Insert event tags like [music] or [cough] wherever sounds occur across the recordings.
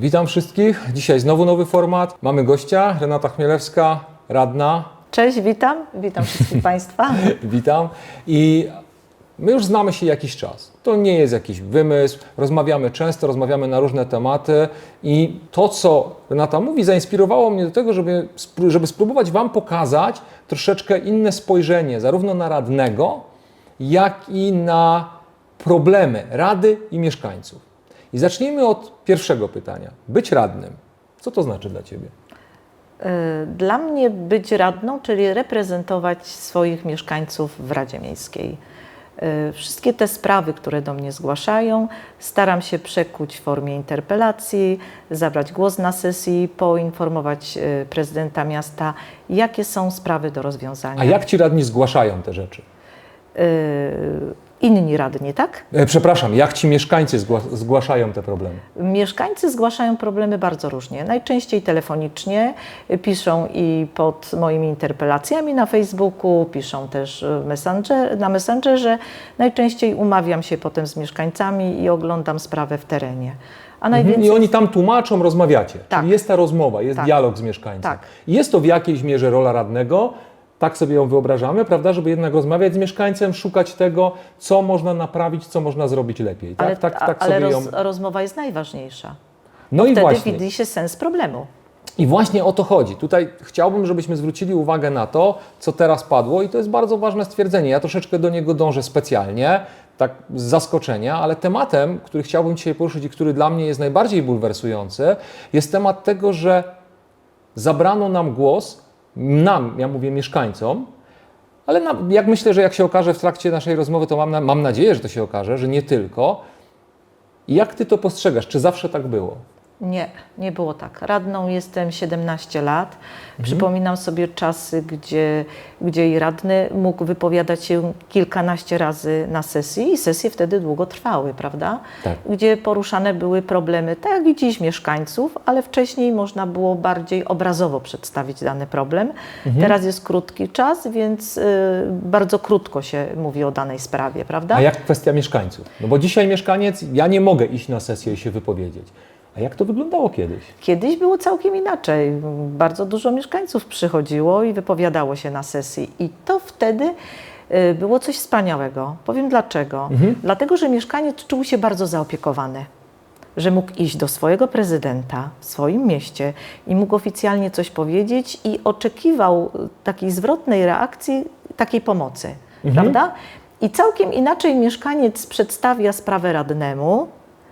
Witam wszystkich. Dzisiaj znowu nowy format. Mamy gościa, Renata Chmielewska, radna. Cześć, witam. Witam wszystkich [laughs] Państwa. Witam. I my już znamy się jakiś czas. To nie jest jakiś wymysł. Rozmawiamy często, rozmawiamy na różne tematy i to, co Renata mówi, zainspirowało mnie do tego, żeby, żeby spróbować Wam pokazać troszeczkę inne spojrzenie, zarówno na radnego, jak i na problemy rady i mieszkańców. I zacznijmy od pierwszego pytania. Być radnym. Co to znaczy dla Ciebie? Y, Dla mnie być radną, czyli reprezentować swoich mieszkańców w Radzie Miejskiej. Y, Wszystkie te sprawy, które do mnie zgłaszają, staram się przekuć w formie interpelacji, zabrać głos na sesji, poinformować y, prezydenta miasta, jakie są sprawy do rozwiązania. A jak Ci radni zgłaszają te rzeczy? Inni radni, tak? E, przepraszam, jak Ci mieszkańcy zgła- zgłaszają te problemy? Mieszkańcy zgłaszają problemy bardzo różnie. Najczęściej telefonicznie, y, piszą i pod moimi interpelacjami na Facebooku, piszą też y, messenger, na Messengerze. Najczęściej umawiam się potem z mieszkańcami i oglądam sprawę w terenie. Mhm. najwięcej I oni tam tłumaczą, rozmawiacie. Tak. Czyli jest ta rozmowa, jest Tak. dialog z mieszkańcem. Tak. Jest to w jakiejś mierze rola radnego, tak sobie ją wyobrażamy, prawda, żeby jednak rozmawiać z mieszkańcem, szukać tego, co można naprawić, co można zrobić lepiej. Tak, ale, tak, tak ale sobie ją... roz, rozmowa jest najważniejsza. No i Wtedy właśnie. widzi się sens problemu. I właśnie o to chodzi. Tutaj chciałbym, żebyśmy zwrócili uwagę na to, co teraz padło, i to jest bardzo ważne stwierdzenie. Ja troszeczkę do niego dążę specjalnie, tak z zaskoczenia, ale tematem, który chciałbym dzisiaj poruszyć i który dla mnie jest najbardziej bulwersujący, jest temat tego, że zabrano nam głos, nam, ja mówię mieszkańcom, ale na, jak myślę, że jak się okaże w trakcie naszej rozmowy, to mam, na, mam nadzieję, że to się okaże, że nie tylko. Jak ty to postrzegasz? Czy zawsze tak było? Nie, nie było tak. Radną jestem 17 lat. Mhm. Przypominam sobie czasy, gdzie, gdzie i radny mógł wypowiadać się kilkanaście razy na sesji i sesje wtedy długo trwały, prawda? Tak. Gdzie poruszane były problemy, tak jak i dziś mieszkańców, ale wcześniej można było bardziej obrazowo przedstawić dany problem. Mhm. Teraz jest krótki czas, więc y, bardzo krótko się mówi o danej sprawie, prawda? A jak kwestia mieszkańców? No bo dzisiaj mieszkaniec, ja nie mogę iść na sesję i się wypowiedzieć. A jak to wyglądało kiedyś? Kiedyś było całkiem inaczej. Bardzo dużo mieszkańców przychodziło i wypowiadało się na sesji. I to wtedy y, było coś wspaniałego. Powiem dlaczego. Dlatego, że mieszkaniec czuł się bardzo zaopiekowany. Że mógł iść do swojego prezydenta w swoim mieście i mógł oficjalnie coś powiedzieć i oczekiwał y, takiej zwrotnej reakcji, takiej pomocy. Prawda? I całkiem inaczej mieszkaniec przedstawia sprawę radnemu,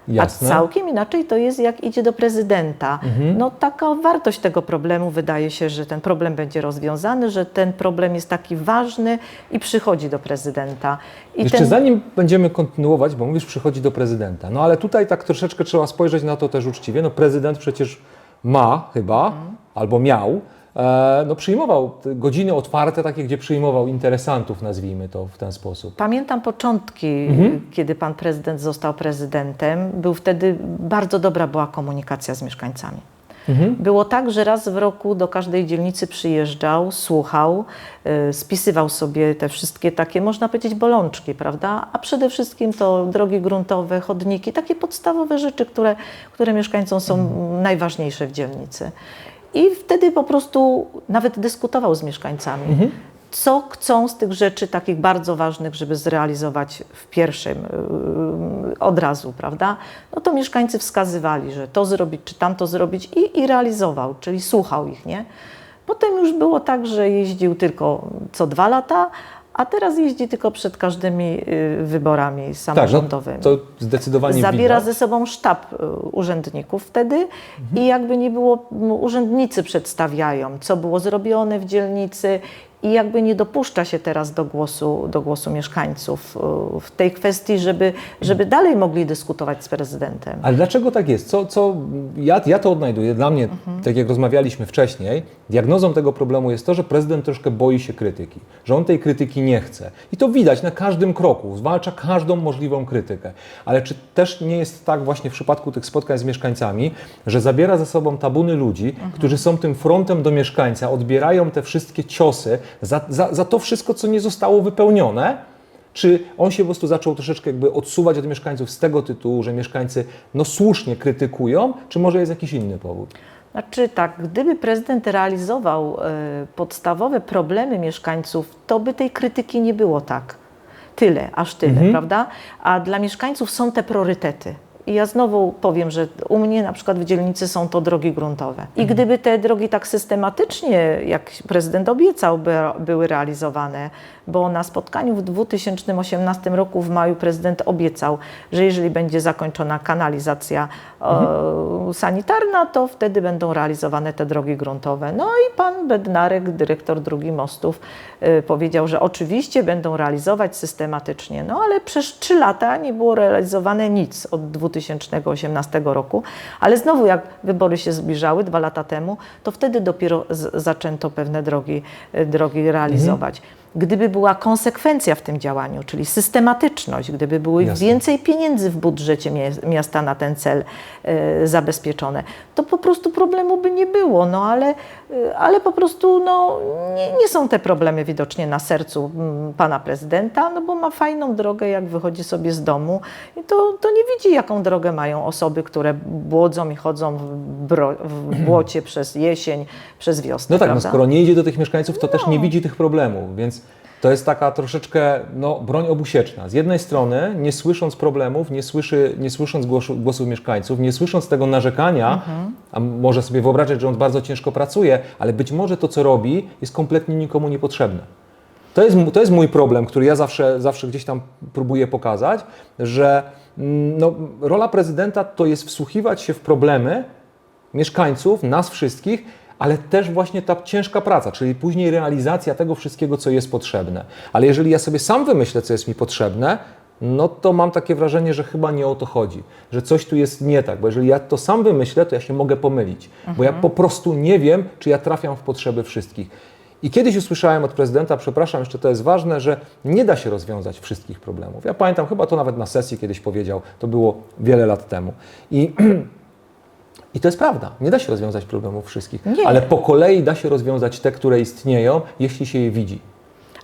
Jasne. a całkiem inaczej to jest, jak idzie do prezydenta. No taka wartość tego problemu wydaje się, że ten problem będzie rozwiązany, że ten problem jest taki ważny i przychodzi do prezydenta. I Jeszcze ten, zanim będziemy kontynuować, bo mówisz, przychodzi do prezydenta. No ale tutaj tak troszeczkę trzeba spojrzeć na to też uczciwie. No prezydent przecież ma chyba, albo miał, no przyjmował godziny otwarte, takie, gdzie przyjmował interesantów, nazwijmy to w ten sposób. Pamiętam początki, kiedy pan prezydent został prezydentem. Był wtedy bardzo dobra była komunikacja z mieszkańcami. Było tak, że raz w roku do każdej dzielnicy przyjeżdżał, słuchał, y, spisywał sobie te wszystkie takie, można powiedzieć, bolączki, prawda? A przede wszystkim to drogi gruntowe, chodniki, takie podstawowe rzeczy, które, które mieszkańcom są najważniejsze w dzielnicy. I wtedy po prostu nawet dyskutował z mieszkańcami co chcą z tych rzeczy takich bardzo ważnych, żeby zrealizować w pierwszym yy, od razu, prawda? No to mieszkańcy wskazywali, że to zrobić, czy tamto zrobić i, i realizował, czyli słuchał ich, nie? Potem już było tak, że jeździł tylko co dwa lata, a teraz jeździ tylko przed każdymi yy, wyborami Tak, no, samorządowymi. to zdecydowanie Zabiera widać. ze sobą sztab y, urzędników wtedy i jakby nie było, m, urzędnicy przedstawiają, co było zrobione w dzielnicy i jakby nie dopuszcza się teraz do głosu, do głosu mieszkańców y, w tej kwestii, żeby, żeby dalej mogli dyskutować z prezydentem. Ale dlaczego tak jest? Co, co, ja, ja to odnajduję. Dla mnie, tak jak rozmawialiśmy wcześniej, diagnozą tego problemu jest to, że prezydent troszkę boi się krytyki, że on tej krytyki nie chce. I to widać na każdym kroku, zwalcza każdą możliwą krytykę. Ale czy też nie jest tak właśnie w przypadku tych spotkań z mieszkańcami, że zabiera ze sobą tabuny ludzi, którzy są tym frontem do mieszkańca, odbierają te wszystkie ciosy za, za, za to wszystko, co nie zostało wypełnione? Czy on się po prostu zaczął troszeczkę jakby odsuwać od mieszkańców z tego tytułu, że mieszkańcy no słusznie krytykują, czy może jest jakiś inny powód? Znaczy tak, gdyby prezydent realizował e, podstawowe problemy mieszkańców, to by tej krytyki nie było tak. Tyle, aż tyle, prawda? A dla mieszkańców są te priorytety. I ja znowu powiem, że u mnie na przykład w dzielnicy są to drogi gruntowe. I gdyby te drogi tak systematycznie, jak prezydent obiecał, by, były realizowane, bo na spotkaniu w 2018 roku w maju prezydent obiecał, że jeżeli będzie zakończona kanalizacja e, sanitarna, to wtedy będą realizowane te drogi gruntowe. No i pan Bednarek, dyrektor Drugi Mostów, e, powiedział, że oczywiście będą realizować systematycznie, no ale przez trzy lata nie było realizowane nic od 2018 roku, ale znowu jak wybory się zbliżały dwa lata temu, to wtedy dopiero zaczęto pewne drogi, e, drogi realizować. Gdyby była konsekwencja w tym działaniu, czyli systematyczność, gdyby były Jasne. więcej pieniędzy w budżecie miasta na ten cel e, zabezpieczone, to po prostu problemu by nie było. No ale, e, ale po prostu no, nie, nie są te problemy widocznie na sercu pana prezydenta, no bo ma fajną drogę, jak wychodzi sobie z domu i to, to nie widzi, jaką drogę mają osoby, które błodzą i chodzą w, bro, w błocie przez jesień, przez wiosnę. No tak, no skoro nie idzie do tych mieszkańców, to też nie widzi tych problemów, więc to jest taka troszeczkę no, broń obusieczna. Z jednej strony, nie słysząc problemów, nie, słyszy, nie słysząc głosu, głosów mieszkańców, nie słysząc tego narzekania, a może sobie wyobrażać, że on bardzo ciężko pracuje, ale być może to, co robi, jest kompletnie nikomu niepotrzebne. To jest, to jest mój problem, który ja zawsze, zawsze gdzieś tam próbuję pokazać, że no, rola prezydenta to jest wsłuchiwać się w problemy mieszkańców, nas wszystkich, ale też właśnie ta ciężka praca, czyli później realizacja tego wszystkiego, co jest potrzebne. Ale jeżeli ja sobie sam wymyślę, co jest mi potrzebne, no to mam takie wrażenie, że chyba nie o to chodzi, że coś tu jest nie tak, bo jeżeli ja to sam wymyślę, to ja się mogę pomylić, bo ja po prostu nie wiem, czy ja trafiam w potrzeby wszystkich. I kiedyś usłyszałem od prezydenta, przepraszam, jeszcze to jest ważne, że nie da się rozwiązać wszystkich problemów. Ja pamiętam, chyba to nawet na sesji kiedyś powiedział, to było wiele lat temu. I [clears throat] I to jest prawda. Nie da się rozwiązać problemów wszystkich, Nie. ale po kolei da się rozwiązać te, które istnieją, jeśli się je widzi.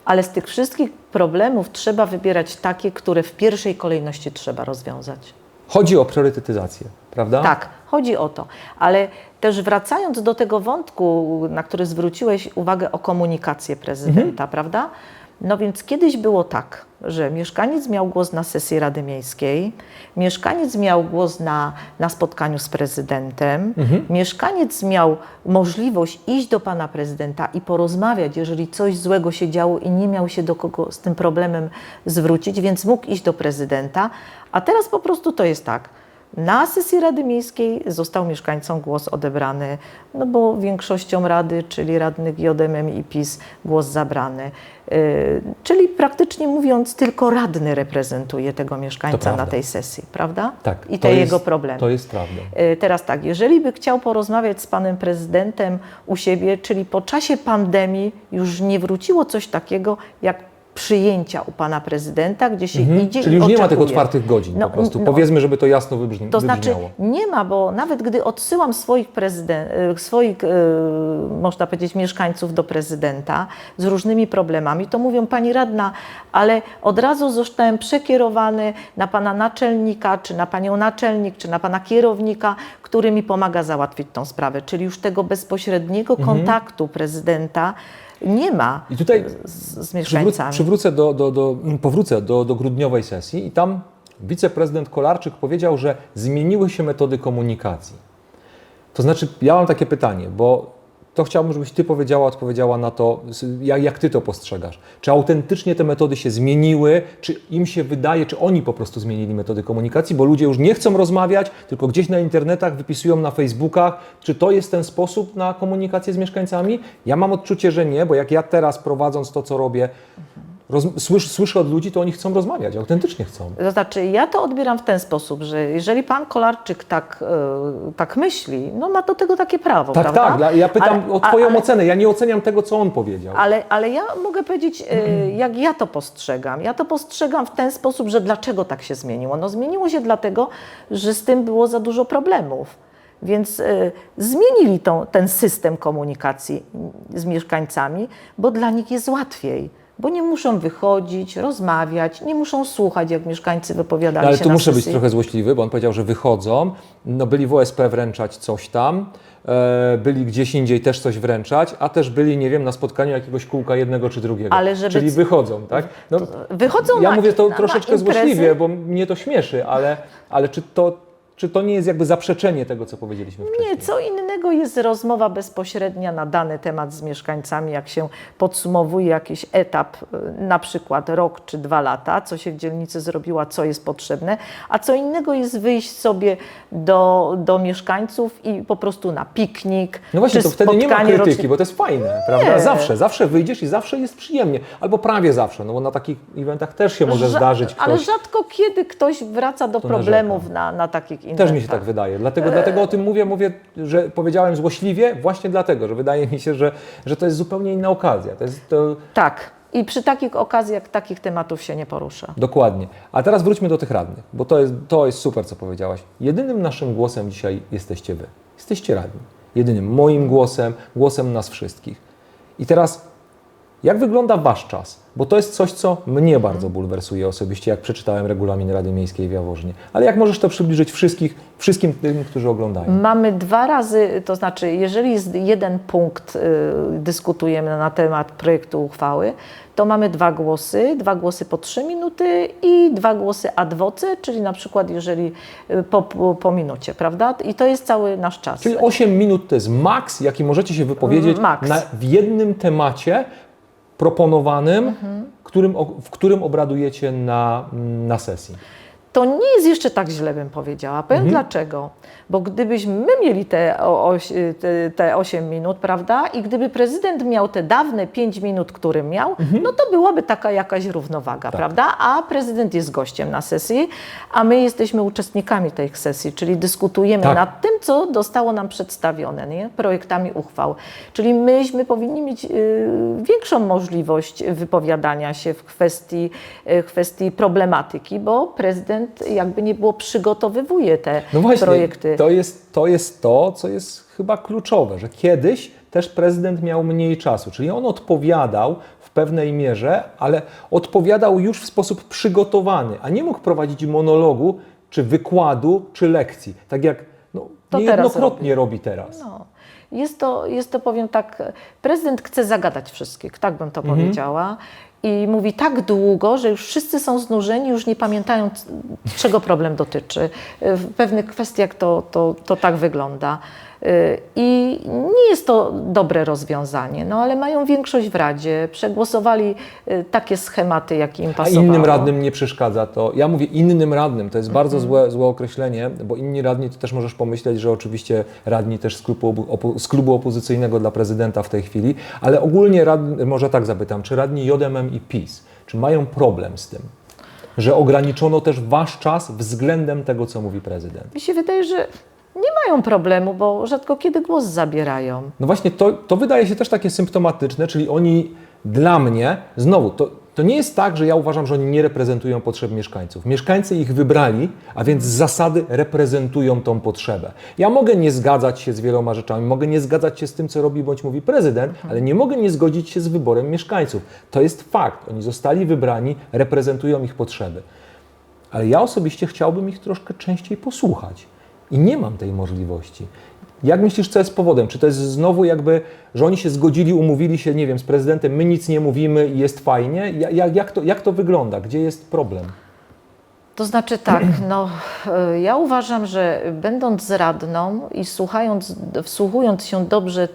Ale z tych wszystkich problemów trzeba wybierać takie, które w pierwszej kolejności trzeba rozwiązać. Chodzi o priorytetyzację, prawda? Tak, chodzi o to. Ale też wracając do tego wątku, na który zwróciłeś uwagę o komunikację prezydenta, prawda? No więc kiedyś było tak, że mieszkaniec miał głos na sesji Rady Miejskiej, mieszkaniec miał głos na, na spotkaniu z prezydentem, mieszkaniec miał możliwość iść do pana prezydenta i porozmawiać, jeżeli coś złego się działo i nie miał się do kogo z tym problemem zwrócić, więc mógł iść do prezydenta. A teraz po prostu to jest tak. Na sesji Rady Miejskiej został mieszkańcom głos odebrany, no bo większością Rady, czyli radnych JMM i PiS, głos zabrany. Yy, czyli praktycznie mówiąc, tylko radny reprezentuje tego mieszkańca na tej sesji, prawda? Tak, I to te jest- jego problemy. To jest prawda. Yy, Teraz tak, jeżeli by chciał porozmawiać z panem prezydentem u siebie, czyli po czasie pandemii już nie wróciło coś takiego jak przyjęcia u pana prezydenta, gdzie się idzie Mhm. Czyli i już nie ma tych otwartych godzin No, po prostu. no, Powiedzmy, żeby to jasno wybrzmi, to znaczy wybrzmiało. nie ma, bo nawet gdy odsyłam swoich, e, swoich e, można powiedzieć, mieszkańców do prezydenta z różnymi problemami, to mówią pani radna, ale od razu zostałem przekierowany na pana naczelnika, czy na panią naczelnik, czy na pana kierownika, który mi pomaga załatwić tą sprawę. Czyli już tego bezpośredniego Mhm. kontaktu prezydenta nie ma I tutaj z, z mieszkańcami. przywrócę do, do, do, powrócę do, do grudniowej sesji i tam wiceprezydent Kolarczyk powiedział, że zmieniły się metody komunikacji. To znaczy, ja mam takie pytanie, bo to chciałbym, żebyś Ty powiedziała, odpowiedziała na to, jak, jak Ty to postrzegasz. Czy autentycznie te metody się zmieniły, czy im się wydaje, czy oni po prostu zmienili metody komunikacji, bo ludzie już nie chcą rozmawiać, tylko gdzieś na internetach wypisują na Facebookach. Czy to jest ten sposób na komunikację z mieszkańcami? Ja mam odczucie, że nie, bo jak ja teraz prowadząc to, co robię, roz, słysz, słyszę od ludzi, to oni chcą rozmawiać, autentycznie chcą. To znaczy, ja to odbieram w ten sposób, że jeżeli pan Kolarczyk tak, e, tak myśli, no ma do tego takie prawo, Tak, prawda? tak, ja pytam Ale- o Twoją ale, ocenę, ja nie oceniam tego, co on powiedział. Ale, ale ja mogę powiedzieć, e, [clears throat] jak ja to postrzegam. Ja to postrzegam w ten sposób, że dlaczego tak się zmieniło? No zmieniło się dlatego, że z tym było za dużo problemów. Więc e, zmienili tą, ten system komunikacji z mieszkańcami, bo dla nich jest łatwiej. Bo nie muszą wychodzić, rozmawiać, nie muszą słuchać, jak mieszkańcy wypowiadali No, ale się tu na muszę być sesji. trochę złośliwy, bo on powiedział, że wychodzą, no byli w OSP wręczać coś tam, e, byli gdzieś indziej też coś wręczać, a też byli, nie wiem, na spotkaniu jakiegoś kółka jednego czy drugiego. Ale żeby Czyli wychodzą, tak? No, Wychodzą ja na, mówię to na, troszeczkę na złośliwie, bo mnie to śmieszy, ale, ale czy, to, czy to nie jest jakby zaprzeczenie tego, co powiedzieliśmy wcześniej? Nie, co innego jest rozmowa bezpośrednia na dany temat z mieszkańcami, jak się podsumowuje jakiś etap, y, na przykład rok czy dwa lata, co się w dzielnicy zrobiła, co jest potrzebne, a co innego jest wyjść sobie do, do mieszkańców i po prostu na piknik. No właśnie, to wtedy nie ma krytyki, bo to jest fajne, prawda? Zawsze, zawsze wyjdziesz i zawsze jest przyjemnie. Albo prawie zawsze, no bo na takich eventach też się może Rza- zdarzyć Ale ktoś. rzadko kiedy ktoś wraca do problemów na, na takich Też mi się tak wydaje. Dlatego, dlatego o tym mówię, mówię, że powiedziałem złośliwie właśnie dlatego, że wydaje mi się, że, że to jest zupełnie inna okazja. To jest to Tak. I przy takich okazjach takich tematów się nie porusza. dokładnie. A teraz wróćmy do tych radnych, bo to jest, to jest super, co powiedziałaś. Jedynym naszym głosem dzisiaj jesteście wy. Jesteście radni. Jedynym moim głosem, głosem nas wszystkich. I teraz, jak wygląda wasz czas? Bo to jest coś, co mnie bardzo bulwersuje osobiście, jak przeczytałem regulamin Rady Miejskiej w Jaworznie. Ale jak możesz to przybliżyć wszystkich, wszystkim tym, którzy oglądają? Mamy dwa razy, to znaczy, jeżeli jest jeden punkt, y, dyskutujemy na temat projektu uchwały, to mamy dwa głosy, dwa głosy po trzy minuty i dwa głosy ad voce, czyli na przykład jeżeli y, po, po, po minucie, prawda? I to jest cały nasz czas. Czyli 8 minut to jest maks, jaki możecie się wypowiedzieć na, w jednym temacie proponowanym, Mhm. którym, w którym obradujecie na, na sesji. To nie jest jeszcze tak źle, bym powiedziała. Powiem dlaczego. Bo gdybyśmy my mieli te, oś, te, te 8 minut, prawda, i gdyby prezydent miał te dawne 5 minut, które miał, no to byłaby taka jakaś równowaga, prawda? A prezydent jest gościem na sesji, a my jesteśmy uczestnikami tej sesji, czyli dyskutujemy Tak. nad tym, co zostało nam przedstawione, nie? projektami uchwał. Czyli myśmy powinni mieć y, większą możliwość wypowiadania się w kwestii, y, kwestii problematyki, bo prezydent jakby nie było przygotowywuje te No właśnie, projekty. To, jest, to jest to, co jest chyba kluczowe, że kiedyś też prezydent miał mniej czasu, czyli on odpowiadał w pewnej mierze, ale odpowiadał już w sposób przygotowany, a nie mógł prowadzić monologu, czy wykładu, czy lekcji, tak jak no, To teraz niejednokrotnie robi teraz. No. Jest to, jest to, powiem tak, prezydent chce zagadać wszystkich, tak bym to Mhm. powiedziała. I mówi tak długo, że już wszyscy są znużeni, już nie pamiętają, czego problem dotyczy. W pewnych kwestiach to, to, to tak wygląda. Y, I nie jest to dobre rozwiązanie, no ale mają większość w Radzie, przegłosowali y, takie schematy, jakie im A pasowało. innym radnym nie przeszkadza to. Ja mówię innym radnym, to jest bardzo Mhm. złe, złe określenie, bo inni radni to też możesz pomyśleć, że oczywiście radni też z klubu, opo, z klubu opozycyjnego dla prezydenta w tej chwili, ale ogólnie radni, może tak zapytam, czy radni JMM i PiS, czy mają problem z tym, że ograniczono też wasz czas względem tego, co mówi prezydent? Mi się wydaje, że nie mają problemu, bo rzadko kiedy głos zabierają. No właśnie, to, to wydaje się też takie symptomatyczne, czyli oni dla mnie, znowu, to, to nie jest tak, że ja uważam, że oni nie reprezentują potrzeb mieszkańców. Mieszkańcy ich wybrali, a więc z zasady reprezentują tą potrzebę. Ja mogę nie zgadzać się z wieloma rzeczami, mogę nie zgadzać się z tym, co robi bądź mówi prezydent, ale nie mogę nie zgodzić się z wyborem mieszkańców. To jest fakt. Oni zostali wybrani, reprezentują ich potrzeby. Ale ja osobiście chciałbym ich troszkę częściej posłuchać. I nie mam tej możliwości. Jak myślisz, co jest powodem? Czy to jest znowu jakby, że oni się zgodzili, umówili się, nie wiem, z prezydentem, my nic nie mówimy i jest fajnie? Ja- Jak, jak, to, jak to wygląda? Gdzie jest problem? To znaczy tak, [clears throat] no, e, ja uważam, że będąc radną i słuchając, wsłuchując się dobrze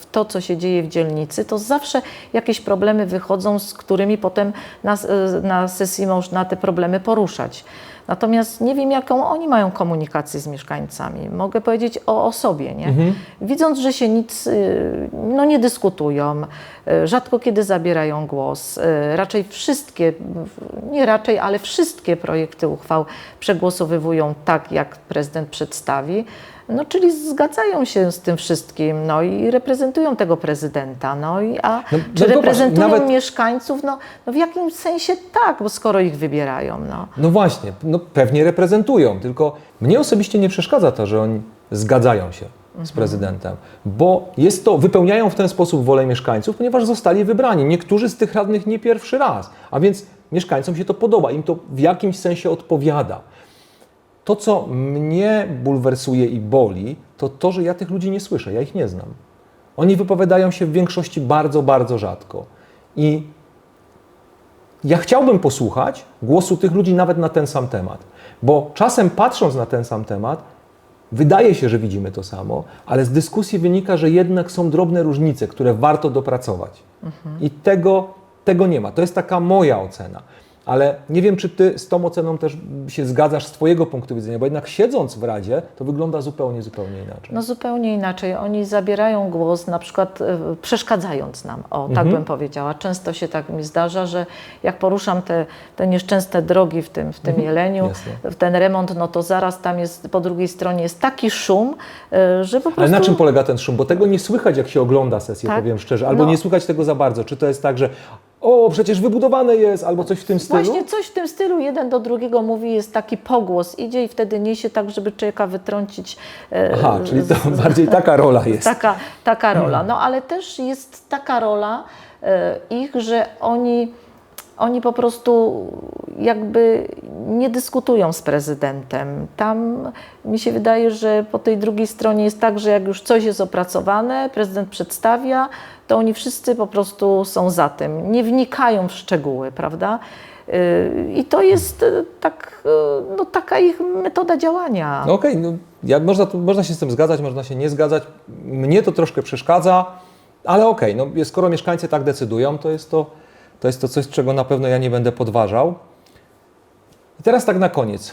w to, co się dzieje w dzielnicy, to zawsze jakieś problemy wychodzą, z którymi potem na, e, na sesji można te problemy poruszać. Natomiast nie wiem, jaką oni mają komunikację z mieszkańcami. Mogę powiedzieć o, o sobie, nie? Widząc, że się nic, y, no nie dyskutują, y, rzadko kiedy zabierają głos, y, raczej wszystkie, nie raczej, ale wszystkie projekty uchwał przegłosowywują tak, jak prezydent przedstawi, no czyli zgadzają się z tym wszystkim, no i reprezentują tego prezydenta, no i a No, czy no reprezentują nawet- mieszkańców? No, no w jakimś sensie tak, bo skoro ich wybierają, no. No właśnie, no pewnie reprezentują, tylko mnie osobiście nie przeszkadza to, że oni zgadzają się. z prezydentem, bo jest to, wypełniają w ten sposób wolę mieszkańców, ponieważ zostali wybrani. Niektórzy z tych radnych nie pierwszy raz, a więc mieszkańcom się to podoba, im to w jakimś sensie odpowiada. To, co mnie bulwersuje i boli, to to, że ja tych ludzi nie słyszę, ja ich nie znam. Oni wypowiadają się w większości bardzo, bardzo rzadko. I ja chciałbym posłuchać głosu tych ludzi nawet na ten sam temat, bo czasem patrząc na ten sam temat, wydaje się, że widzimy to samo, ale z dyskusji wynika, że jednak są drobne różnice, które warto dopracować. I tego, tego nie ma. To jest taka moja ocena. Ale nie wiem, czy ty z tą oceną też się zgadzasz z twojego punktu widzenia, bo jednak siedząc w Radzie, to wygląda zupełnie, zupełnie inaczej. No zupełnie inaczej. Oni zabierają głos, na przykład e, przeszkadzając nam, o tak bym powiedziała. Często się tak mi zdarza, że jak poruszam te, te nieszczęsne drogi w tym, w tym Jeleniu, Jasne. w ten remont, no to zaraz tam jest, po drugiej stronie jest taki szum, e, że po prostu... Ale na czym polega ten szum? Bo tego nie słychać, jak się ogląda sesję, Tak? powiem szczerze, albo No. nie słychać tego za bardzo. Czy to jest tak, że o, przecież wybudowane jest, albo coś w tym stylu? Właśnie coś w tym stylu, jeden do drugiego mówi, jest taki pogłos, idzie i wtedy niesie tak, żeby człowieka wytrącić. e, Aha, czyli to z- bardziej taka rola [laughs] jest. Taka, taka rola. No ale też jest taka rola e, ich, że oni, oni po prostu jakby nie dyskutują z prezydentem. Tam mi się wydaje, że po tej drugiej stronie jest tak, że jak już coś jest opracowane, prezydent przedstawia, to oni wszyscy po prostu są za tym. Nie wnikają w szczegóły, prawda? E, I to jest e, tak, e, no, taka ich metoda działania. No okej, no, ja, można, można się z tym zgadzać, można się nie zgadzać. Mnie to troszkę przeszkadza, ale okej, no, skoro mieszkańcy tak decydują, to jest to, to jest to coś, czego na pewno ja nie będę podważał. I teraz tak na koniec.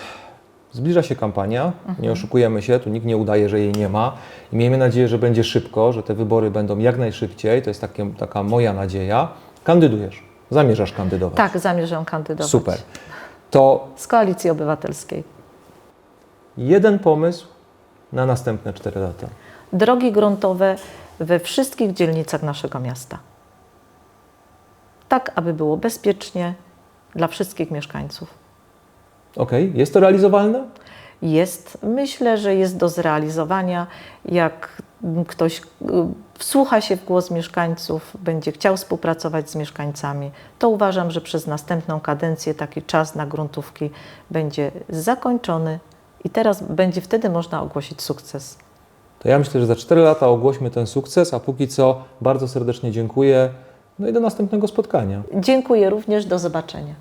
Zbliża się kampania, nie oszukujemy się, tu nikt nie udaje, że jej nie ma. I miejmy nadzieję, że będzie szybko, że te wybory będą jak najszybciej. To jest takie, taka moja nadzieja. Kandydujesz, zamierzasz kandydować. Tak, zamierzam kandydować. Super. To Z Koalicji Obywatelskiej. jeden pomysł na następne 4 lata. Drogi gruntowe we wszystkich dzielnicach naszego miasta. Tak, aby było bezpiecznie dla wszystkich mieszkańców. Okej, jest to realizowalne? Jest, myślę, że jest do zrealizowania. Jak ktoś y, wsłucha się w głos mieszkańców, będzie chciał współpracować z mieszkańcami, to uważam, że przez następną kadencję taki czas na gruntówki będzie zakończony i teraz będzie wtedy można ogłosić sukces. To ja myślę, że za 4 lata ogłośmy ten sukces, a póki co bardzo serdecznie dziękuję. No i do następnego spotkania. Dziękuję również, do zobaczenia.